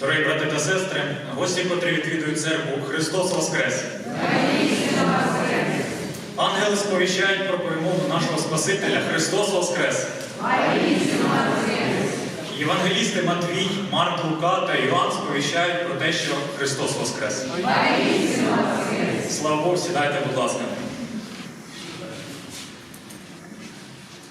Дорогі брати та сестри, гості, котрі відвідують церкву, Христос Воскрес! Ангели сповіщають про перемогу нашого Спасителя Христос Воскрес! Євангелісти Матвій, Марк, Лука та Іван сповіщають про те, що Христос Воскрес. Слава Богу, сідайте, будь ласка.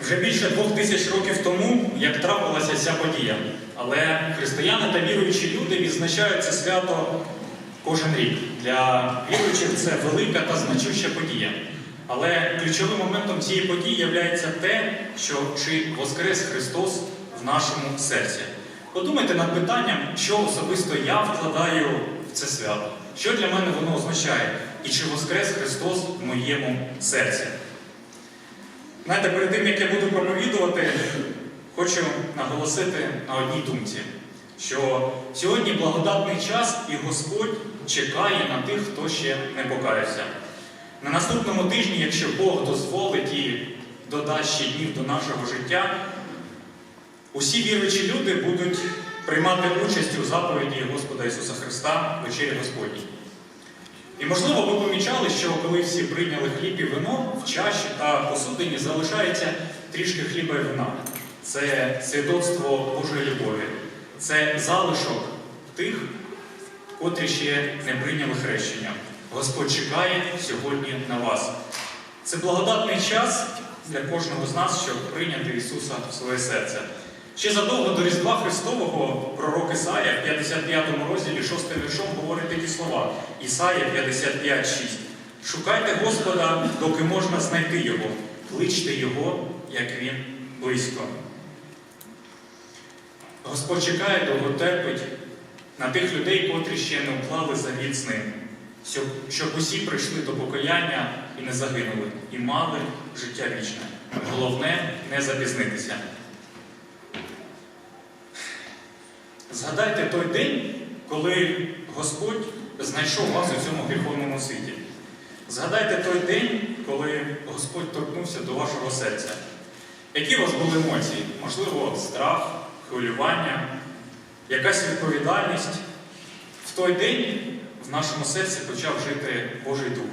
Вже більше двох тисяч років тому, як трапилася ця подія. Але християни та віруючі люди відзначають це свято кожен рік. Для віруючих це велика та значуща подія. Але ключовим моментом цієї події є те, що чи Воскрес Христос в нашому серці. Подумайте над питанням, що особисто я вкладаю в це свято, що для мене воно означає, і чи Воскрес Христос в моєму серці. Знаєте, перед тим, як я буду проповідувати, хочу наголосити на одній думці, що сьогодні благодатний час і Господь чекає на тих, хто ще не покаявся. На наступному тижні, якщо Бог дозволить і додасть ще днів до нашого життя, усі віруючі люди будуть приймати участь у заповіді Господа Ісуса Христа вечері Господній. І можливо ви помічали, що коли всі прийняли хліб і вино, в чаші та посудині залишається трішки хліба і вина. Це свідоцтво Божої любові, це залишок тих, котрі ще не прийняли хрещення. Господь чекає сьогодні на вас. Це благодатний час для кожного з нас, щоб прийняти Ісуса в своє серце. Ще задовго до Різдва Христового пророк Ісая в 55 розділі 6 віршом говорить такі слова. Ісая 55,6. Шукайте Господа, доки можна знайти Його, кличте Його, як Він близько. Господь чекає, довго терпить на тих людей, котрі ще не уклали завіт з ним, щоб, усі прийшли до покаяння і не загинули, і мали життя вічне. Головне не запізнитися. Згадайте той день, коли Господь знайшов вас у цьому гріховному світі. Згадайте той день, коли Господь торкнувся до вашого серця. Які у вас були емоції? Можливо, страх, хвилювання, якась відповідальність. В той день в нашому серці почав жити Божий Дух.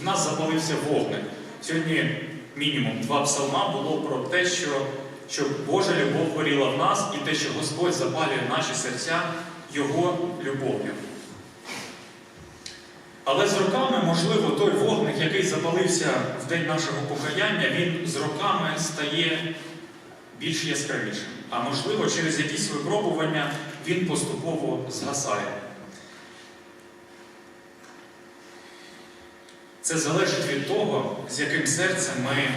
В нас запалився вогник. Сьогодні мінімум два псалма було про те, що щоб Божа любов горіла в нас і те, що Господь запалює наші серця Його любов'ю. Але з роками, можливо, той вогник, який запалився в день нашого покаяння, він з роками стає більш яскравішим. А можливо, через якісь випробування він поступово згасає. Це залежить від того, з яким серцем ми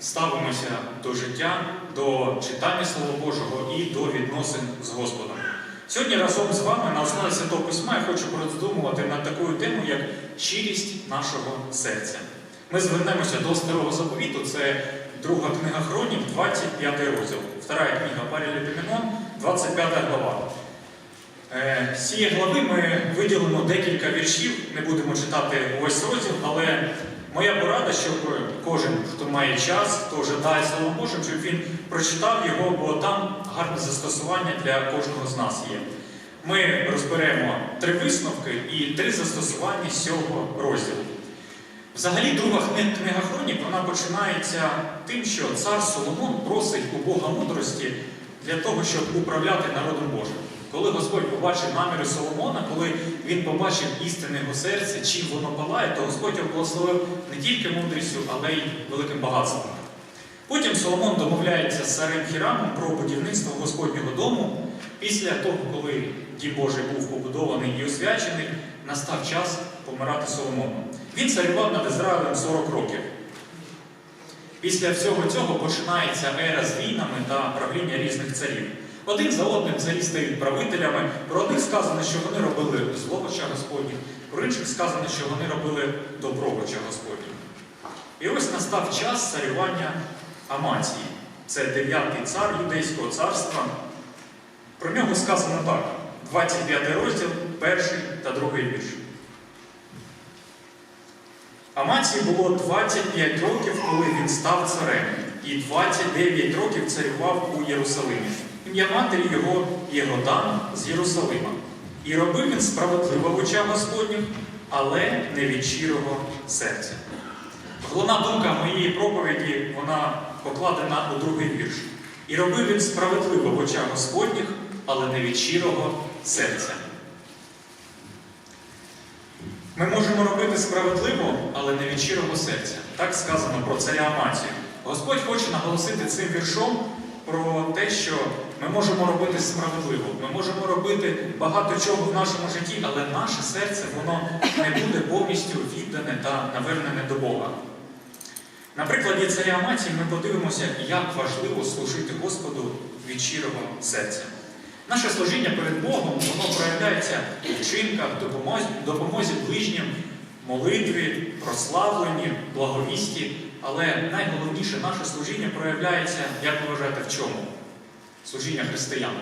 ставимося до життя, до читання Слова Божого і до відносин з Господом. Сьогодні разом з вами на основі Святого Письма я хочу роздумувати над такою темою, як щирість нашого серця. Ми звернемося до Старого заповіту, це друга книга Хронів, 25 розділ. Втора книга Параліпіменон, 25 глава. Е, З цієї глави ми виділимо декілька віршів, не будемо читати увесь розділ, але моя порада, щоб кожен, хто має час, хто жадає Словом Божим, щоб він прочитав його, бо там гарне застосування для кожного з нас є. Ми розберемо три висновки і три застосування з цього розділу. Взагалі, друга кни- книга Хронік вона починається тим, що цар Соломон просить у Бога мудрості для того, щоб управляти народом Божим. Коли Господь побачив наміри Соломона, коли він побачив істинне його серце, чим воно палає, то Господь його благословив не тільки мудрістю, але й великим багатством. Потім Соломон домовляється з царем Хірамом про будівництво Господнього дому. Після того, коли дім Божий був побудований і освячений, настав час помирати Соломону. Він царював над Ізраїлем 40 років. Після всього цього починається ера з війнами та правління різних царів. Один за одним царі стають правителями. Про одних сказано, що вони робили зло в очах Господніх, про інших сказано, що вони робили добро в очах Господніх. І ось настав час царювання Амації. Це дев'ятий цар Юдейського царства. Про нього сказано так: 25 розділ, перший та другий вірш. Амації було 25 років, коли він став царем, і 29 років царював у Єрусалимі. Ім'я матері його Єгодан з Єрусалима. І робив він справедливо в очах Господніх, але не від щирого серця. Головна думка моєї проповіді, вона покладена у другий вірш. І робив він справедливо в очах Господніх, але не від щирого серця. Ми можемо робити справедливо, але не від щирого серця. Так сказано про царя Амацію. Господь хоче наголосити цим віршом про те, що ми можемо робити справедливо. Ми можемо робити багато чого в нашому житті, але наше серце воно не буде повністю віддане та навернене до Бога. На прикладі царя Амації ми подивимося, як важливо служити Господу від щирого серця. Наше служіння перед Богом воно проявляється у вчинках, допомозі, допомозі ближнім, молитві, прославленні, благовісті. Але найголовніше наше служіння проявляється, як ви вважаєте, в чому? Служіння християн.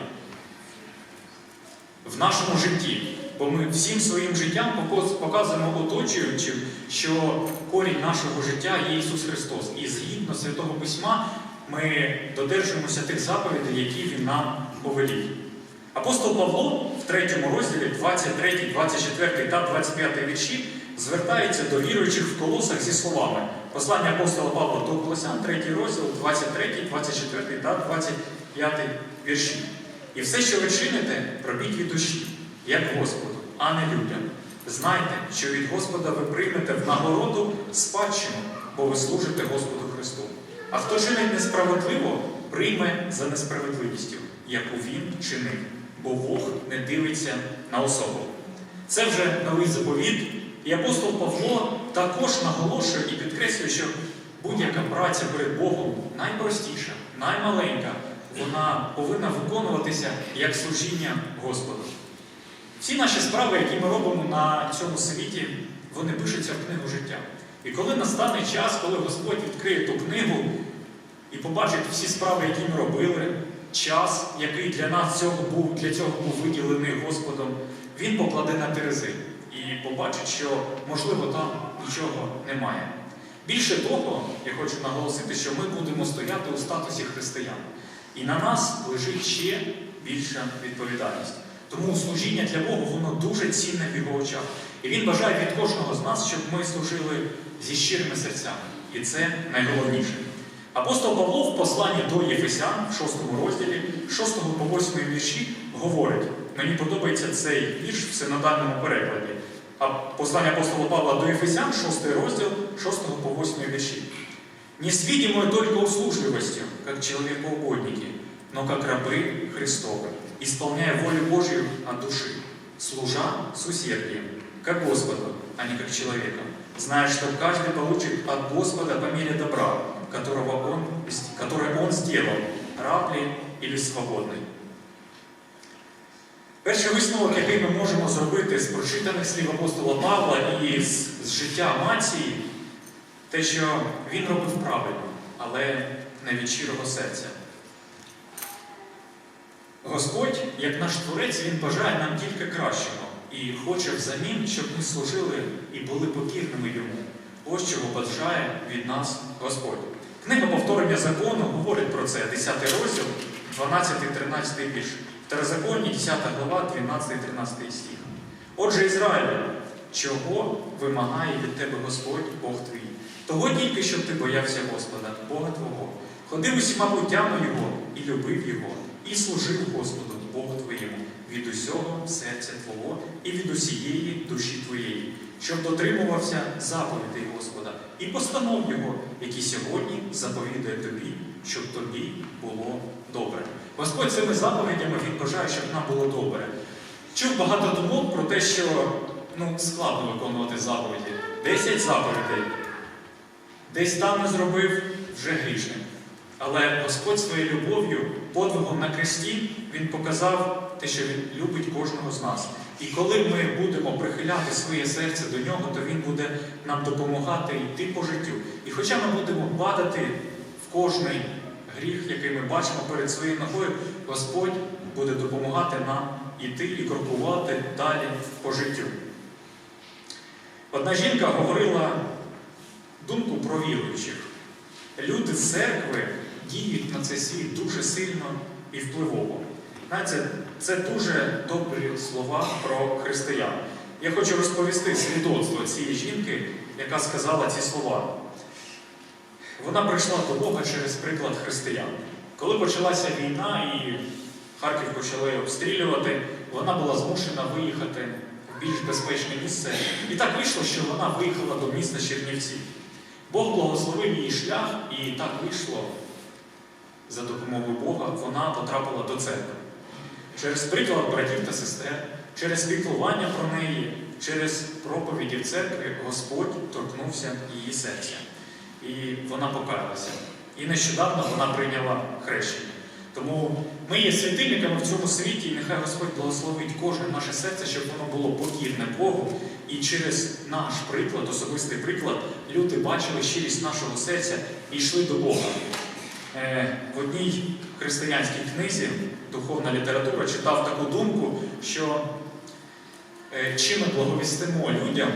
В нашому житті. Бо ми всім своїм життям показуємо оточуючим, що корінь нашого життя є Ісус Христос. І згідно Святого Письма ми додержуємося тих заповідей, які Він нам повелів. Апостол Павло в 3 розділі 23, 24 та 25 вірші звертається до віруючих в колосах зі словами. Послання апостола Павла до Колосян, 3 розділ, 23, 24 та 25 вірші. І все, що ви чините, робіть від душі, як Господу, а не людям. Знайте, що від Господа ви приймете в нагороду спадщину, бо ви служите Господу Христу. А хто чинить несправедливо, прийме за несправедливістю, яку він чинив, бо Бог не дивиться на особу. Це вже новий заповіт, і апостол Павло також наголошує і підкреслює, що будь-яка праця перед Богом найпростіша, наймаленька, вона повинна виконуватися як служіння Господу. Всі наші справи, які ми робимо на цьому світі, вони пишуться в книгу життя. І коли настане час, коли Господь відкриє ту книгу і побачить всі справи, які ми робили, час, який для нас цього був, для цього був виділений Господом, Він покладе на терези і побачить, що, можливо, там нічого немає. Більше того, я хочу наголосити, що ми будемо стояти у статусі християн. І на нас лежить ще більша відповідальність. Тому служіння для Бога воно дуже цінне в його очах. І він бажає від кожного з нас, щоб ми служили зі щирими серцями. І це найголовніше. Апостол Павло в посланні до Єфесян в 6 розділі, 6 по 8 вірші, говорить: мені подобається цей вірш в синодальному перекладі. А послання апостола Павла до Ефесян, 6 розділ, 6 по 8 вірші. Не с видимой только услужливостью, как человекоугодники, но как рабы Христовы, исполняя волю Божью от души, служа с усердием, как Господу, а не как человеком, зная, что каждый получит от Господа по мере добра, которого он, которое Он сделал, раб ли или свободный. Перший висновок, який ми можемо зробити з прочитаних слів апостола Павла і з, з життя Мації, те, що він робив правильно, але не від щирого серця. Господь, як наш творець, Він бажає нам тільки кращого і хоче взамін, щоб ми служили і були покірними йому. Ось чого бажає від нас Господь. Книга повторення закону говорить про це, 10 розділ, 12-13 вірш. Второзаконні, 10 глава, 12-13 стих. Отже, Ізраїлю, чого вимагає від тебе Господь, Бог твій? Того тільки, щоб ти боявся Господа, Бога Твого, ходив усіма путями Його і любив Його, і служив Господу, Богу Твоєму, від усього серця Твого і від усієї душі Твоєї, щоб дотримувався заповідей Господа і постанов Його, які сьогодні заповідає тобі, щоб тобі було добре. Господь цими заповідями Він бажає, щоб нам було добре. Чув багато думок про те, що ну, складно виконувати заповіді. Десять заповідей. Десь там не зробив вже грішним. Але Господь своєю любов'ю, подвигом на хресті, Він показав те, що Він любить кожного з нас. І коли ми будемо прихиляти своє серце до нього, то Він буде нам допомагати йти по життю. І хоча ми будемо падати в кожний гріх, який ми бачимо перед своєю ногою, Господь буде допомагати нам іти і крокувати далі по життю. Одна жінка говорила думку про віруючих. Люди з церкви діють на цей світ дуже сильно і впливово. Знаєте, це дуже добрі слова. про християн. Я хочу розповісти свідоцтво цієї жінки, яка сказала ці слова. Вона прийшла до Бога через приклад християн. Коли почалася війна і Харків почали обстрілювати, вона була змушена виїхати в більш безпечне місце. І так вийшло, що вона виїхала до міста Чернівці. Бог благословив її шлях, і так вийшло. За допомогою Бога вона потрапила до церкви. Через приклад братів та сестер, через піклування про неї, через проповіді в церкві Господь торкнувся її серця. І вона покаялася. І нещодавно вона прийняла хрещення. Тому ми є світильниками в цьому світі, і нехай Господь благословить кожне наше серце, щоб воно було покірне Богу. І через наш приклад, особистий приклад, люди бачили щирість нашого серця і йшли до Бога. Е, В одній християнській книзі духовна література читав таку думку, що е, чи ми благовістимо людям,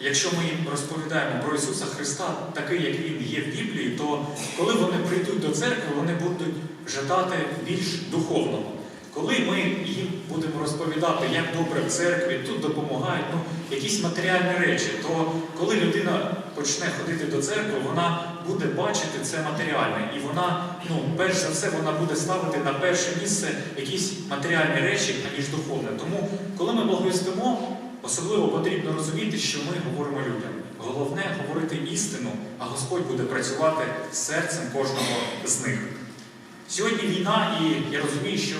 якщо ми їм розповідаємо про Ісуса Христа, такий, як Він є в Біблії, то коли вони прийдуть до церкви, вони будуть жадати більш духовного. Коли ми їм будемо розповідати, як добре в церкві, тут допомагають ну, якісь матеріальні речі, то коли людина почне ходити до церкви, вона буде бачити це матеріальне. І вона, ну, перш за все, вона буде ставити на перше місце якісь матеріальні речі, аніж духовне. Тому, коли ми благовістимо, особливо потрібно розуміти, що ми говоримо людям. Головне говорити істину, а Господь буде працювати серцем кожного з них. Сьогодні війна, і я розумію, що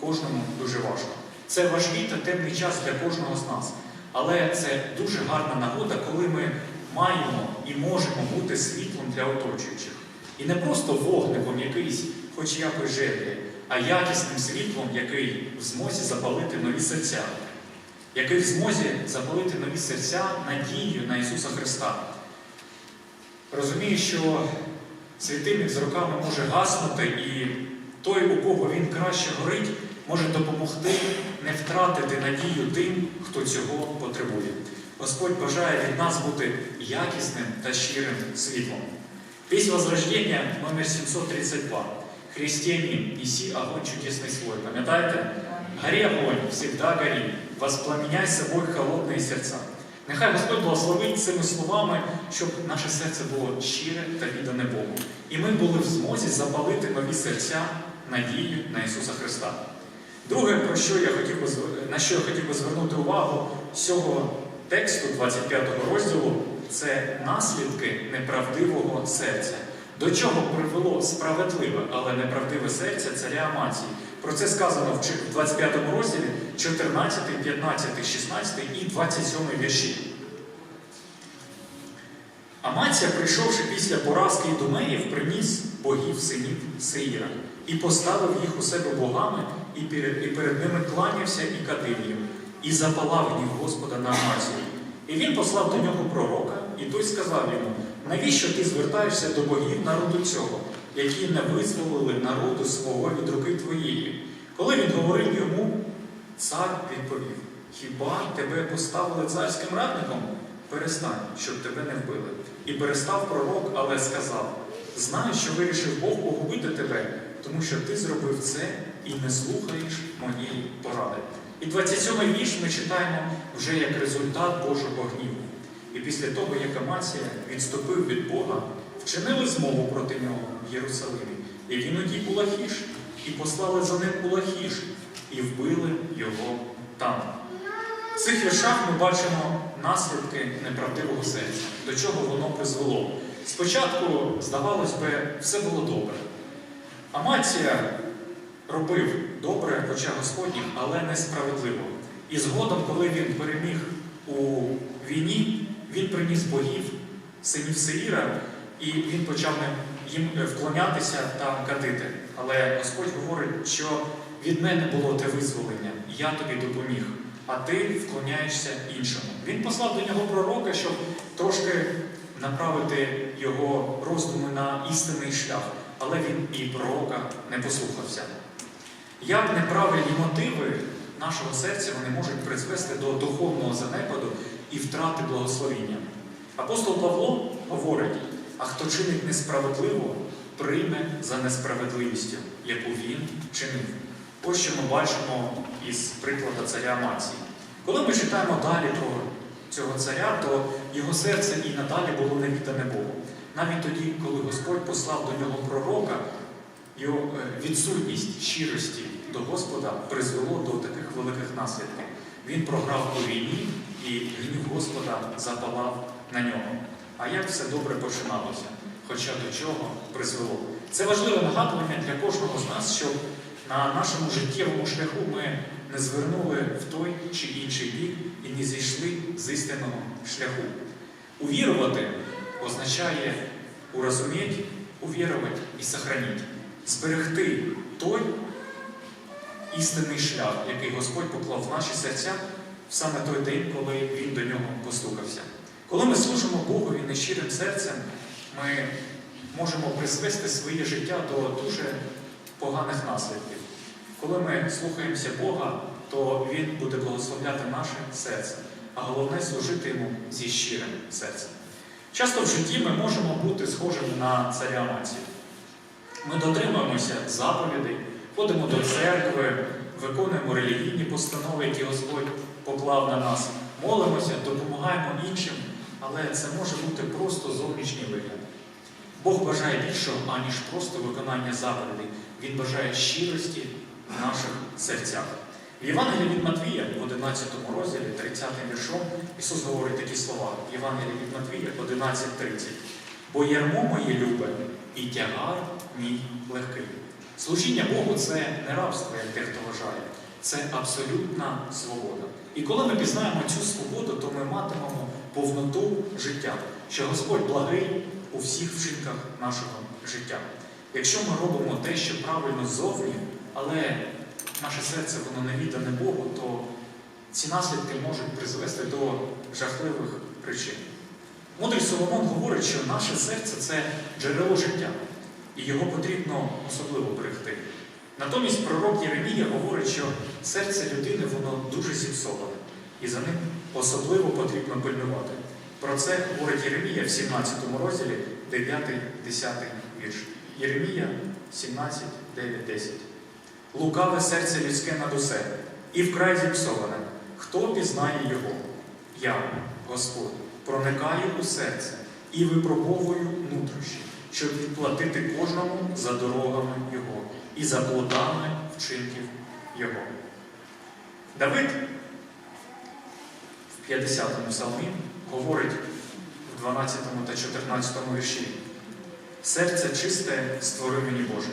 кожному дуже важко. Це важкий та темний час для кожного з нас. Але це дуже гарна нагода, коли ми маємо і можемо бути світлом для оточуючих. І не просто вогником якийсь, хоч якось жертві, а якісним світлом, який в змозі запалити нові серця, який в змозі запалити нові серця надією на Ісуса Христа. Розумію, що світильник з роками може гаснути, і той, у кого він краще горить, може допомогти не втратити надію тим, хто цього потребує. Господь бажає від нас бути якісним та щирим світлом. Піснь Возрождення номер 732. Християнин, неси огонь чудесный свой. Пам'ятаєте? Гори огонь, всегда гори, воспламеняй собой холодные серця. Нехай Господь благословить цими словами, щоб наше серце було щире та віддане Богу. І ми були в змозі запалити нові серця надію на Ісуса Христа. Друге, про що я хотів би, на що я хотів би звернути увагу з цього тексту 25 розділу, це наслідки неправдивого серця. До чого привело справедливе, але неправдиве серце царя Амації. Про це сказано в 25 розділі 14, 15, 16 і 27 вірші. Амація, прийшовши після поразки Ідумеїв, приніс богів синів Сеїра і поставив їх у себе богами, і перед, і перед ними кланявся і кадив їм, і запалав гнів Господа на Амацію. І він послав до нього пророка, і той сказав йому: навіщо ти звертаєшся до богів народу цього, які не визволили народу свого від руки твоєї? Коли він говорив йому, цар відповів: Хіба тебе поставили царським радником? Перестань, щоб тебе не вбили. І перестав пророк, але сказав: Знаю, що вирішив Бог погубити тебе, тому що ти зробив це і не слухаєш моєї поради. І 27-й вірш ми читаємо вже як результат Божого гніву. І після того, як Амація відступив від Бога, вчинили змову проти нього в Єрусалимі. І він удів у Лахіш, і послали за ним у Лахіш, і вбили його там. В цих віршах ми бачимо наслідки неправдивого серця, до чого воно призвело. Спочатку, здавалось би, все було добре. Амація робив добре в очах Господніх, але несправедливо. І згодом, коли він переміг у війні, він приніс богів, синів Сеїра, і він почав їм вклонятися та кадити. Але Господь говорить, що від мене було те визволення, я тобі допоміг, а ти вклоняєшся іншому. Він послав до нього пророка, щоб трошки направити його роздуми на істинний шлях, але він і пророка не послухався. Як неправильні мотиви нашого серця вони можуть призвести до духовного занепаду і втрати благословіння. Апостол Павло говорить: а хто чинить несправедливо, прийме за несправедливістю, яку він чинив. Ось що ми бачимо із прикладу царя Амації. Коли ми читаємо далі про цього царя, то його серце і надалі було невіддане Богу. Навіть тоді, коли Господь послав до нього пророка, його е, відсутність щирості до Господа призвело до таких великих наслідків. Він програв у війні, і гнів Господа запалав на нього. А як все добре починалося? Хоча до чого призвело? Це важливе нагадування для кожного з нас, щоб на нашому життєвому шляху ми не звернули в той чи інший бік і не зійшли з істинного шляху. Увірувати означає урозуміти, увірувати і сохранити, зберегти той істинний шлях, який Господь поклав в наші серця в саме той день, коли Він до нього постукався. Коли ми служимо Богові нещирим серцем, ми можемо призвести своє життя до дуже поганих наслідків. Коли ми слухаємося Бога, то Він буде благословляти наше серце, а головне служити йому зі щирим серцем. Часто в житті ми можемо бути схожими на царя Амацію. Ми дотримуємося заповідей, ходимо до церкви, виконуємо релігійні постанови, які Господь поклав на нас, молимося, допомагаємо іншим, але це може бути просто зовнішній вигляд. Бог бажає більшого, аніж просто виконання заповідей. Він бажає щирості в наших серцях. В Євангелії від Матвія, в 11 розділі, 30 віршом, Ісус говорить такі слова. Євангелії від Матвія 11.30. Бо ярмо моє любе і тягар мій легкий. Служіння Богу це не рабство, як дехто вважає, це абсолютна свобода. І коли ми пізнаємо цю свободу, то ми матимемо повноту життя, що Господь благий у всіх вчинках нашого життя. Якщо ми робимо те, що правильно ззовні, але наше серце воно не віддане Богу, то ці наслідки можуть призвести до жахливих причин. Мудрий Соломон говорить, що наше серце це джерело життя, і його потрібно особливо берегти. Натомість пророк Єремія говорить, що серце людини воно дуже зіпсоване, і за ним особливо потрібно пильнувати. Про це говорить Єремія в 17 розділі 9-10 вірш. Єремія 17, 9, 10. Лукаве серце людське над усе, і вкрай зіпсоване. Хто пізнає його? Я, Господь, проникаю у серце і випробовую нутрощі, щоб відплатити кожному за дорогами Його і за плодами вчинків Його. Давид в 50-му псалмі говорить в 12 та 14 вірші. Серце чисте створи мені Боже,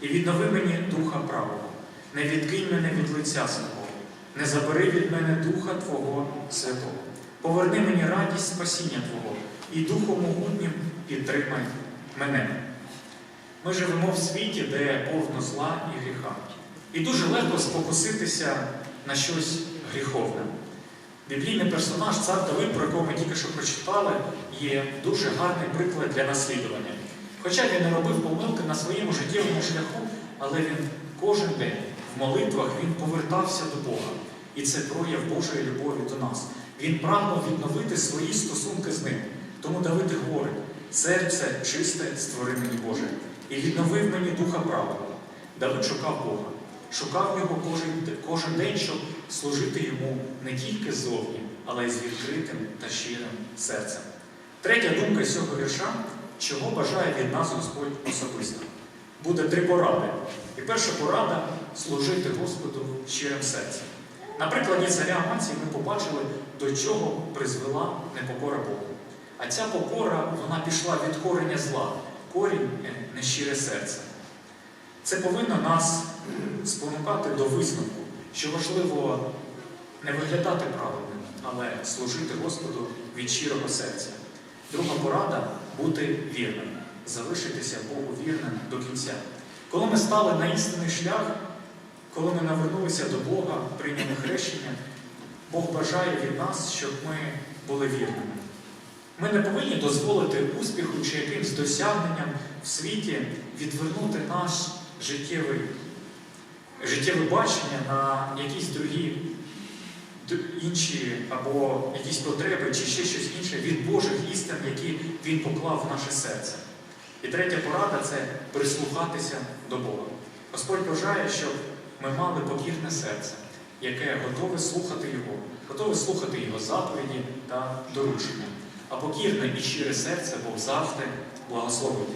і віднови мені духа правого. Не відкинь мене від лиця свого, не забери від мене духа Твого святого. Поверни мені радість спасіння Твого, і духом могутнім підтримай мене. Ми живемо в світі, де повно зла і гріха. І дуже легко спокуситися на щось гріховне. Біблійний персонаж, цар Давид, про якого ми тільки що прочитали, є дуже гарний приклад для наслідування. Хоча він не робив помилки на своєму життєвому шляху, але він кожен день в молитвах він повертався до Бога. І це прояв Божої любові до нас. Він прагнув відновити свої стосунки з ним. Тому Давид і говорить: серце чисте створи мені Боже, і відновив мені духа правого. Давид шукав Бога, шукав його кожен, кожен день, щоб служити йому не тільки ззовні, але й з відкритим та щирим серцем. Третя думка з цього вірша, чого бажає від нас Господь особисто. Буде три поради. І перша порада служити Господу щирим серцем. На прикладі царя Амації ми побачили, до чого призвела непокора Богу. А ця покора вона пішла від корення зла, корінь нещире серце. Це повинно нас спонукати до висновку, що важливо не виглядати правильним, але служити Господу від щирого серця. Друга порада бути вірним, залишитися Богу вірним до кінця. Коли ми стали на істинний шлях, коли ми навернулися до Бога, прийняли хрещення, Бог бажає від нас, щоб ми були вірними. Ми не повинні дозволити успіху чи якимсь досягненням в світі відвернути наш життєвий, життєве бачення на якісь другі інші або якісь потреби, чи ще щось інше від Божих істин, які Він поклав в наше серце. І третя порада це прислухатися до Бога. Господь бажає, щоб ми мали покірне серце, яке готове слухати Його, готове слухати Його заповіді та доручення. А покірне і щире серце Бог завжди благословить.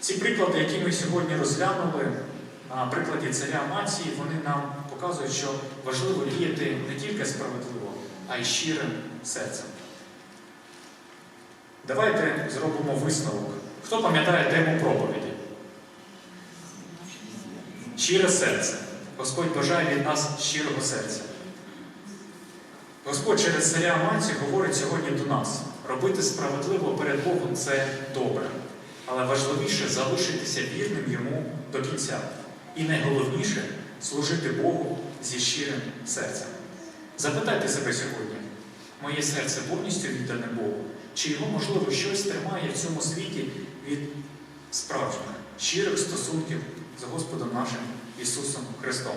Ці приклади, які ми сьогодні розглянули, на прикладі царя Амації, вони нам показують, що важливо діяти не тільки справедливо, а й щирим серцем. Давайте зробимо висновок. Хто пам'ятає тему проповіді? Щире серце. Господь бажає від нас щирого серця. Господь через царя Амацію говорить сьогодні до нас: робити справедливо перед Богом це добре. Але важливіше залишитися вірним йому до кінця. І найголовніше служити Богу зі щирим серцем. Запитайте себе сьогодні, моє серце повністю віддане Богу, чи його, можливо, щось тримає в цьому світі від справжніх, щирих стосунків з Господом нашим Ісусом Христом.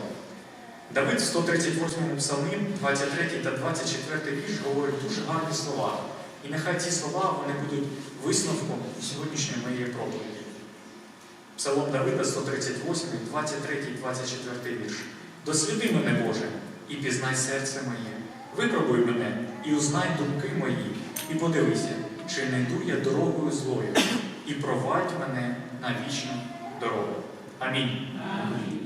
Давид в 138 псалмі, 23 та 24 вірш говорить дуже гарні слова. І нехай ці слова вони будуть висновком сьогоднішньої моєї проповіді. Псалом Давида 138, 23, 24 вірш. Досліди мене, Боже, і пізнай серце моє. Випробуй мене і узнай думки мої, і подивися, чи не йду я дорогою злою, і провадь мене на вічну дорогу. Амінь. Амінь.